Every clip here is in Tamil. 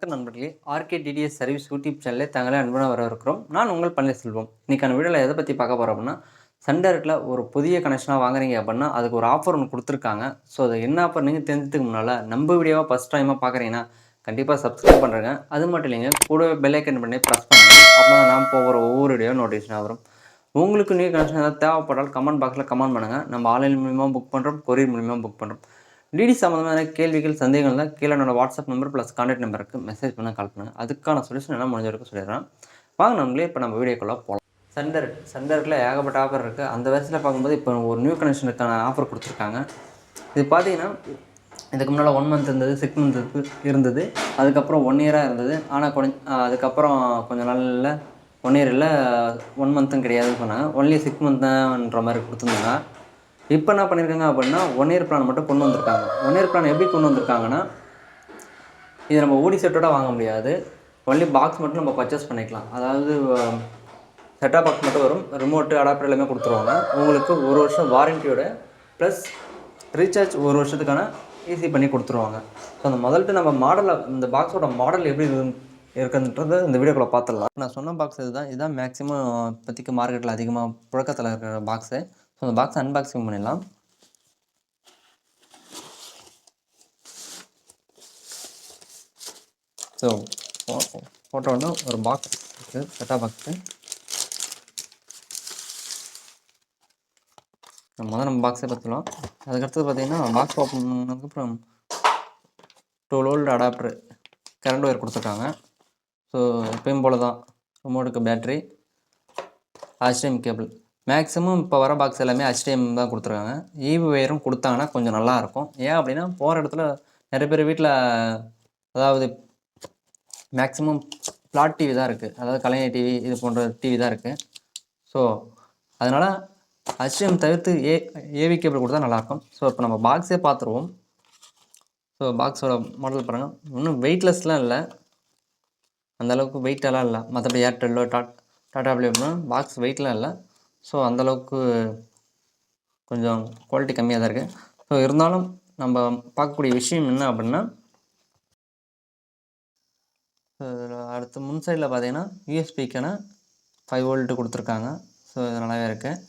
வணக்கம் நண்பர்களே. ஆர்கே டிடிஎஸ் சர்வீஸ் யூடியூப் சேனலில் தங்களை அன்புடன் வரவிருக்கிறோம் நான் உங்கள் பன்னீர்செல்வம். இன்றைக்கான வீடியோவில் எதை பற்றி பார்க்க போகிறோம் அப்படின்னா சண்டேரட்டில் ஒரு புதிய கனெக்ஷனாக வாங்குறீங்க அப்படின்னா அதுக்கு ஒரு ஆஃபர் ஒன்று கொடுத்துருக்காங்க. ஸோ அது என்ன ஆஃபர் நீங்கள் தெரிஞ்சதுக்கு முன்னால் நம்ம வீடியோவாக ஃபஸ்ட் டைமாக பார்க்குறீங்கன்னா கண்டிப்பாக சப்ஸ்கிரைப் பண்ணுறேங்க அது மட்டும் இல்லைங்க கூடவே பெல்லைக்கன் பண்ணி ப்ரெஸ் பண்ணுங்கள் அப்படின்னா நான் போகிற ஒவ்வொரு வீடியோ நோட்டிஃபிகேஷன் வரும். உங்களுக்கு நியூ கனெக்ஷன் ஏதாவது தேவைப்பட்டால் கமெண்ட் பாக்ஸில் கமெண்ட் பண்ணுங்கள் நம்ம ஆன்லைன் மூலியமாக புக் பண்ணுறோம் கொரியர் மூலியமாக புக் பண்ணுறோம் டிடி சம்மந்தமான கேள்விகள் சந்தேகங்கள் தான் கீழே என்னோட வாட்ஸ்அப் நம்பர் ப்ளஸ் கான்டாக்ட் நம்பருக்கு மெசேஜ் பண்ண கால் பண்ணுங்கள் அதுக்கான சொல்யூஷன் என்ன முடிஞ்ச வரைக்கும் சொல்லிடுறேன். வாங்க நம்மளே இப்போ நம்ம வீடியோக்குள்ளே போகலாம் சண்டர் சண்டரில் ஏகப்பட்ட ஆஃபர் இருக்குது அந்த வயசில் பார்க்கும்போது இப்போ ஒரு நியூ கனெக்ஷனுக்கான ஆஃபர் கொடுத்துருக்காங்க. இது பார்த்தீங்கன்னா இதுக்கு முன்னால் ஒன் மந்த் இருந்தது சிக்ஸ் மந்த் இருந்தது. அதுக்கப்புறம் ஒன் இயராக இருந்தது. ஆனால் கொஞ்சம் அதுக்கப்புறம் கொஞ்சம் நாளில் ஒன் இயர் இல்லை ஒன் மந்த்தும் கிடையாதுன்னு சொன்னாங்க. ஒன்லி சிக்ஸ் மந்த்ன்ற மாதிரி கொடுத்துருந்தாங்க. இப்போ என்ன பண்ணியிருக்காங்க அப்படின்னா ஒன் இயர் பிளான் மட்டும் கொண்டு வந்திருக்காங்க. ஒன் இயர் பிளான் எப்படி கொண்டு வந்திருக்காங்கன்னா இது நம்ம ஓடி செட்டோட வாங்க முடியாது. ஒன்லி பாக்ஸ் மட்டும் நம்ம பர்ச்சேஸ் பண்ணிக்கலாம். அதாவது செட்டாக பாக்ஸ் மட்டும் வரும். ரிமோட்டு அடாப்டர் எல்லாமே கொடுத்துருவாங்க. உங்களுக்கு ஒரு வருஷம் வாரண்டியோட ப்ளஸ் ரீசார்ஜ் ஒரு வருஷத்துக்கான ஈஸி பண்ணி கொடுத்துருவாங்க. ஸோ அந்த முதல்ட்டு நம்ம மாடலை இந்த பாக்ஸோட மாடல் எப்படி இருக்குன்றது இந்த வீடியோக்குள்ளே பார்த்துடலாம். நான் சொன்ன பாக்ஸ் இதுதான். இதுதான் மேக்ஸிமம் இப்போதைக்கு மார்க்கெட்டில் அதிகமாக புழக்கத்தில் இருக்கிற பாக்ஸு ஸோ அந்த பாக்ஸ் அன்பாக்சிங் பண்ணிடலாம். ஸோ ஃபோட்டோ வந்து ஒரு பாக்ஸ் இருக்குது செட்டா பாக்ஸு முதல்ல நம்ம பாக்ஸே பார்த்துக்கலாம் அதுக்கடுத்தது பார்த்தீங்கன்னா பாக்ஸ் ஓப்பன் பண்ணதுக்கப்புறம் twelve volt adapter current wire கொடுத்துருக்காங்க. ஸோ எப்பயும் போல் தான் ரிமோட்டுக்கு பேட்ரி ஹச்டிஎம் கேபிள் மேக்ஸிமம் இப்போ வர பாக்ஸ் எல்லாமே ஹச்டிஎம் தான் கொடுத்துருக்காங்க. ஈவி ஒயரும் கொடுத்தாங்கன்னா கொஞ்சம் நல்லாயிருக்கும் ஏன் அப்படின்னா போகிற இடத்துல நிறைய பேர் வீட்டில் அதாவது மேக்ஸிமம் ஃப்ளாட் டிவி தான் இருக்குது அதாவது கலைஞர் டிவி இது போன்ற டிவி தான் இருக்குது ஸோ அதனால் ஹச்டிஎம் தவிர்த்து ஏ ஏவி கேபிள் கொடுத்தா நல்லாயிருக்கும் ஸோ இப்போ நம்ம பாக்ஸே பார்த்துருவோம். ஸோ பாக்ஸோட மாடல் பாருங்கள் இன்னும் வெயிட்லெஸ்லாம் இல்லை. அந்தளவுக்கு வெயிட்டெல்லாம் இல்லை. மற்றபடி ஏர்டெல்லோ டாட் டாட்டா பிளே பாக்ஸ் வெயிட்லாம் இல்லை. ஸோ அந்தளவுக்கு கொஞ்சம் குவாலிட்டி கம்மியாக தான் இருக்குது ஸோ இருந்தாலும் நம்ம பார்க்கக்கூடிய விஷயம் என்ன அப்படின்னா அடுத்து முன் சைடில் பார்த்தீங்கன்னா யூஎஸ்பிக்கான ஃபைவ் வோல்ட்டு கொடுத்துருக்காங்க. ஸோ இது நல்லாவே இருக்குது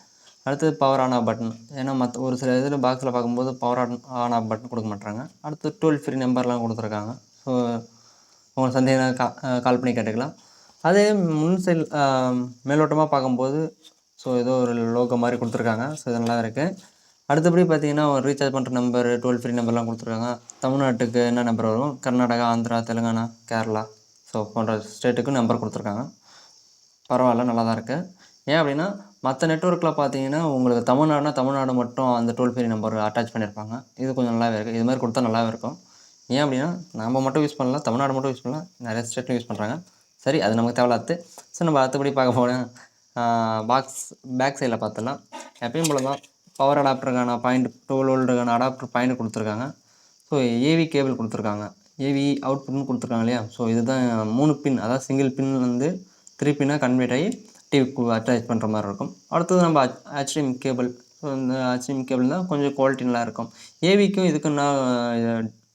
அடுத்தது பவர் ஆன் ஆஃப் பட்டன் ஏன்னா மற்ற ஒரு சில இதில் பாக்ஸில் பார்க்கும்போது power on on off button கொடுக்க மாட்டாங்க அடுத்து டோல் ஃப்ரீ நம்பர்லாம் கொடுத்துருக்காங்க. ஸோ உங்களுக்கு சந்தேகம் கா கால் பண்ணி கேட்டுக்கலாம். அதே முன் சைல் மேலோட்டமாக பார்க்கும்போது ஸோ ஏதோ ஒரு லோகோ மாதிரி கொடுத்துருக்காங்க. ஸோ இது நல்லா இருக்குது அடுத்தபடி பார்த்தீங்கன்னா ரீசார்ஜ் பண்ணுற நம்பர் டோல் ஃப்ரீ நம்பர்லாம் கொடுத்துருக்காங்க. தமிழ்நாட்டுக்கு என்ன நம்பர் வரும்? கர்நாடகா ஆந்திரா தெலுங்கானா கேரளா. ஸோ போன்ற ஸ்டேட்டுக்கு நம்பர் கொடுத்துருக்காங்க. பரவாயில்ல நல்லா தான் இருக்குது ஏன் அப்படின்னா மற்ற நெட்ஒர்க்கில் பார்த்தீங்கன்னா உங்களுக்கு தமிழ்நாடுனா தமிழ்நாடு மட்டும் அந்த டோல் ஃப்ரீ நம்பர் அட்டாச் பண்ணியிருப்பாங்க இது கொஞ்சம் நல்லாவே இருக்குது இது மாதிரி கொடுத்தா நல்லாவே இருக்கும். ஏன் அப்படின்னா நம்ம மட்டும் யூஸ் பண்ணலாம் தமிழ்நாடு மட்டும் யூஸ் பண்ணலாம் நிறைய ஸ்டேட்லையும் யூஸ் பண்ணுறாங்க சரி அது நமக்கு தேவையில்லாது ஸோ நம்ம அடுத்தபடி பார்க்க போனேன் பாக்ஸ் பேக் சைடில் பார்த்துடலாம் எப்பயும் போல தான் பவர் அடாப்டருக்கான பாயிண்ட் டுவெல் வோல்டுக்கான அடாப்டர் பாயிண்ட் கொடுத்துருக்காங்க. ஸோ ஏவி கேபிள் கொடுத்துருக்காங்க. ஏவி அவுட்புட்னு கொடுத்துருக்காங்க இல்லையா? ஸோ இதுதான் மூணு பின் அதாவது சிங்கிள் பின் வந்து த்ரீ பின்னாக கன்வெர்ட் ஆகி டிவிக்கு அட்டாச் பண்ணுற மாதிரி இருக்கும். அடுத்தது நம்ம ஹெச்டிஎம் கேபிள் ஸோ இந்த ஹெச்டிஎம் கேபிள் தான் கொஞ்சம் குவாலிட்டி நல்லா இருக்கும். ஏவிக்கும் இதுக்குன்னா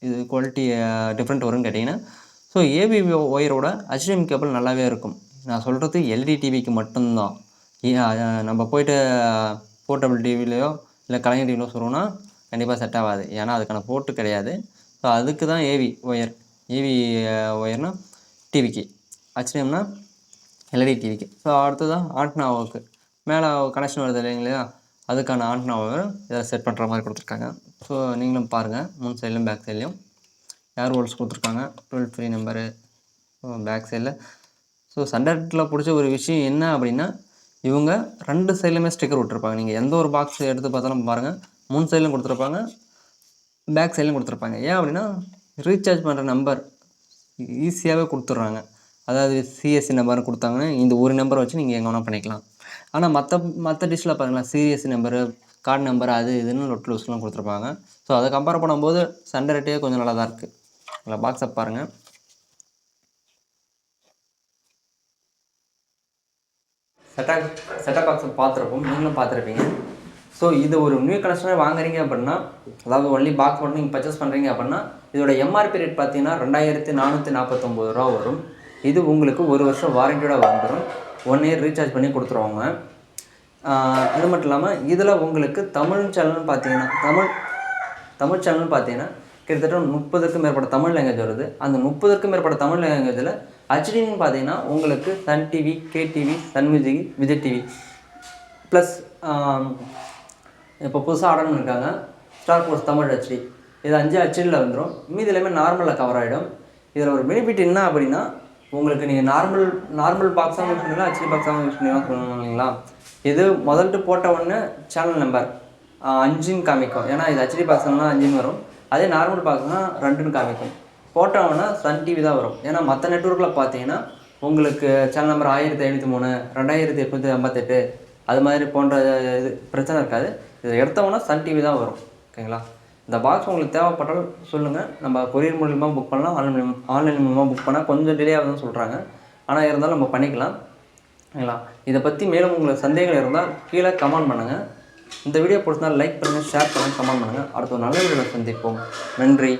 இது குவாலிட்டி டிஃப்ரெண்ட் வரும்னு கேட்டிங்கன்னா ஸோ ஏவி ஒயரோட ஹெச்டிஎம் கேபிள் நல்லாவே இருக்கும். நான் சொல்கிறது எல்இடி டிவிக்கு மட்டும்தான். நம்ம போயிட்டு போர்ட்டபிள் டிவிலையோ இல்லை கலைஞர் டிவிலையோ சொல்லுவோன்னா கண்டிப்பாக செட் ஆகாது. ஏன்னா அதுக்கான போர்ட்டு கிடையாது. ஸோ அதுக்கு தான் ஏவி ஒயர் ஏவி ஒயர்னால் டிவிக்கு ஹெச்டிஎம்னா எல்இடி டிவிக்கு ஸோ அடுத்ததான் ஆண்ட்னாவுக்கு மேலே கனெக்ஷன் வருது இல்லைங்களா அதுக்கான ஆண்ட்னாவை இதை செட் பண்ணுற மாதிரி கொடுத்துருக்காங்க. ஸோ நீங்களும் பாருங்கள் முன் சைட்லையும் பேக் சைட்லையும் ஏர் ஹோல்ஸ் கொடுத்துருக்காங்க. டுவெல் ஃப்ரீ நம்பரு பேக் சைடில் ஸோ சண்டர்ட்டில் பிடிச்ச ஒரு விஷயம் என்ன அப்படின்னா இவங்க ரெண்டு சைட்லையுமே ஸ்டிக்கர் விட்டுருப்பாங்க. நீங்கள் எந்த ஒரு பாக்ஸ் எடுத்து பார்த்தாலும் பாருங்கள் மூணு சைட்லையும் கொடுத்துருப்பாங்க பேக் சைட்லையும் கொடுத்துருப்பாங்க. ஏன் அப்படின்னா ரீசார்ஜ் பண்ணுற நம்பர் ஈஸியாகவே கொடுத்துட்றாங்க. அதாவது சிஎஸ்சி நம்பர் கொடுத்தாங்கன்னா இந்த ஒரு நம்பரை வச்சு நீங்கள் எங்கே வேணால் பண்ணிக்கலாம். ஆனால் மற்ற மற்ற டிஷ்ஷில் பாருங்களேன் சிஎஸ்சி நம்பரு கார்டு நம்பர் அது இதுன்னு லொட் லூஸ்லாம் கொடுத்துருப்பாங்க. ஸோ அதை கம்பேர் பண்ணும்போது சண்டை கொஞ்சம் நல்லா தான் இருக்குது அதில் பாக்ஸை பாருங்கள் செட்டாக் செட்டப் பாக்ஸ் பார்த்துருப்போம். நீங்களும் பார்த்துருப்பீங்க. ஸோ இது ஒரு நியூ கனெக்ஷனாக வாங்குறீங்க அப்படின்னா அதாவது ஒன்லி பாக்ஸ் மட்டும் நீங்கள் பர்ச்சேஸ் பண்ணுறீங்க அப்படின்னா இதோட எம்ஆர்பி ரேட் பார்த்தீங்கன்னா ரெண்டாயிரத்தி நானூற்றி நாற்பத்தொம்பது ரூபா வரும். இது உங்களுக்கு ஒரு வருஷம் வாரண்டியோட வந்துடும் ஒன் இயர் ரீசார்ஜ் பண்ணி கொடுத்துருவாங்க. அது இது மட்டும் இல்லாமல் இதில் உங்களுக்கு தமிழ் சேனல்னு பார்த்தீங்கன்னா தமிழ் தமிழ் சேனல்னு பார்த்தீங்கன்னா கிட்டத்தட்ட முப்பதுக்கும் மேற்பட்ட தமிழ் லாங்குவேஜ் வருது. அந்த முப்பதுக்கும் மேற்பட்ட தமிழ் லாங்குவேஜில் ஹச்டின்னு பார்த்தீங்கன்னா உங்களுக்கு Sun TV KTV Sun Music Vijay TV. Plus இப்போ புதுசாக ஆர்டர் பண்ணியிருக்காங்க ஸ்டார் ஃபோர்ஸ் தமிழ் ஹெச்டி இது அஞ்சு ஹெச்டியில் வந்துடும் மீதி எல்லாமே நார்மலில் கவர் ஆகிடும் இதில் ஒரு பெனிஃபிட் என்ன அப்படின்னா உங்களுக்கு நீங்கள் நார்மல் நார்மல் பாக்ஸாகவும் யூஸ் பண்ணலாம் ஹெச்டி பாக்ஸாகவும் யூஸ் பண்ணிக்கலாம் சொல்லுங்களா? இது முதல்ட்டு போட்ட உடனே சேனல் நம்பர் அஞ்சுன்னு காமிக்கும். ஏன்னா இது ஹச்டி பாக்ஸ்னால் அஞ்சுன்னு வரும். அதே நார்மல் பாக்ஸ்னால் ரெண்டுன்னு காமிக்கும். போட்டவொன்னே சன் டிவி தான் வரும். ஏன்னா மற்ற நெட்ஒர்க்கில் பார்த்தீங்கன்னா உங்களுக்கு சேனல் நம்பர் ஆயிரத்தி ஐநூற்றி மூணு ரெண்டாயிரத்தி எட்நூற்றி ஐம்பத்தெட்டு அது மாதிரி போன்ற இது பிரச்சனை இருக்காது. இதை எடுத்தவொன்னே சன் டிவி தான் வரும். ஓகேங்களா? இந்த பாக்ஸ் உங்களுக்கு தேவைப்பட்டால் சொல்லுங்கள் நம்ம கொரியர் மூலியமாக புக் பண்ணலாம். ஆன்லைன் மூலியமா ஆன்லைன் மூலியமாக புக் பண்ணால் கொஞ்சம் டிலே ஆகுதுன்னு சொல்கிறாங்க ஆனால் இருந்தாலும் நம்ம பண்ணிக்கலாம். ஓகேங்களா? இதை பற்றி மேலும் உங்களுக்கு சந்தேகங்கள் இருந்தால் கீழே கமெண்ட் பண்ணுங்கள் இந்த வீடியோ பிடிச்சிருந்தா லைக் பண்ணுங்கள் ஷேர் பண்ணுங்கள் கமெண்ட் பண்ணுங்கள் அடுத்த ஒரு நல்ல வீடியோவில் சந்திப்போம். நன்றி.